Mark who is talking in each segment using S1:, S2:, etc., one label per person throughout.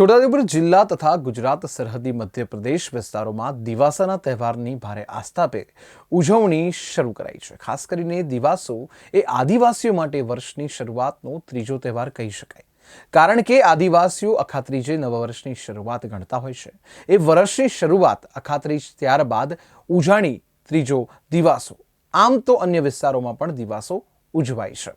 S1: છોટાઉદેપુર જિલ્લા તથા ગુજરાત સરહદી મધ્યપ્રદેશ વિસ્તારોમાં દિવાસાના તહેવારની ભારે આસ્થાપે ઉજવણી શરૂ કરાઈ છે. ખાસ કરીને દિવાસો એ આદિવાસીઓ માટે વર્ષની શરૂઆતનો ત્રીજો તહેવાર કહી શકાય. કારણ કે આદિવાસીઓ અખાત્રીજે નવા વર્ષની શરૂઆત ગણતા હોય છે. એ વર્ષની શરૂઆત અખાત્રીજ ત્યારબાદ ઉજાણી ત્રીજો દિવાસો. આમ તો અન્ય વિસ્તારોમાં પણ દિવાસો ઉજવાય છે.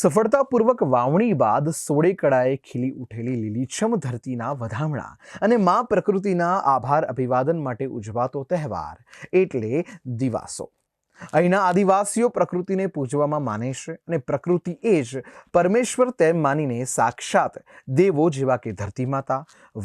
S1: સફળતાપૂર્વક વાવણી બાદ સોળે કળાએ ખીલી ઉઠેલી લીલીછમ ધરતીના વધામણા અને મા પ્રકૃતિના આભાર અભિવાદન માટે ઉજવાતો તહેવાર, એટલે દિવાસો. અહીંના આદિવાસીઓ પ્રકૃતિને પૂજવામાં માને છે અને પ્રકૃતિ એ જ પરમેશ્વર તેમ માનીને સાક્ષાત દેવો જેવા કે ધરતી માતા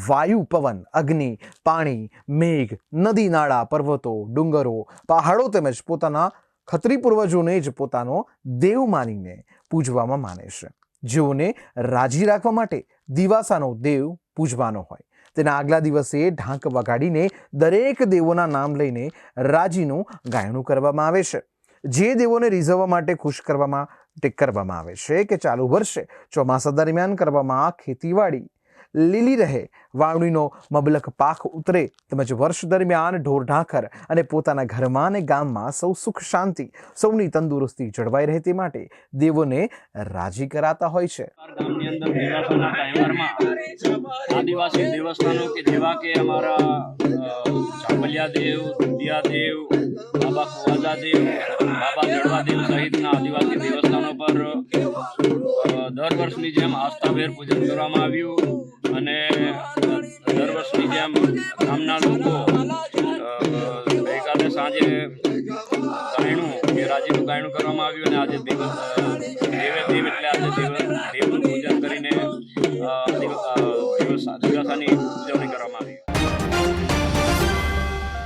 S1: વાયુ પવન, અગ્નિ, પાણી, મેઘ, નદી, નાળા, પર્વતો, ડુંગરો, પહાડો તેમજ પોતાના ખત્રી પૂર્વજોને જ પોતાનો દેવ માનીને પૂજવામાં માને છે. જેઓને રાજી રાખવા માટે દિવાસાનો દેવ પૂજવાનો હોય. તેના આગલા દિવસે ઢાંક વગાડીને દરેક દેવોના નામ લઈને રાજીનું ગાયણું કરવામાં આવે છે. જે દેવોને રીઝવવા માટે ખુશ કરવા માટે કરવામાં આવે છે કે ચાલુ વર્ષે ચોમાસા દરમિયાન કરવામાં ખેતીવાડી લીલી રહે. વાવણીનો મબલક પાક ઉતરે તેમજ વર્ષ દરમિયાન ઢોર ઢાંખર અને પોતાના ઘરમાં અને ગામમાં સૌ સુખ શાંતિ, સૌની તંદુરસ્તી જળવાઈ રહે તે માટે દેવોને રાજી કરાતા હોય છે.
S2: આદિવાસી દેવસ્થાનો કે જેવા કે અમારા ચાંપલિયા દેવ, દુધિયા દેવ, બાબા કુવાજા દેવ, બાબા જળવા દેવ સહિતના આદિવાસી દેવસ્થાનો પર દર વર્ષની જેમ આસ્થાભેર પૂજન કરવામાં આવ્યું. અને દર વર્ષની જેમ ગામના લોકો ગઈકાલે સાંજે ગાયણું કે રાજીનું ગાયણું કરવામાં આવ્યું અને આજે દિવસ દેવે, દેવ એટલે આજે દેવ, દેવનું પૂજન કરીને દિવાસાની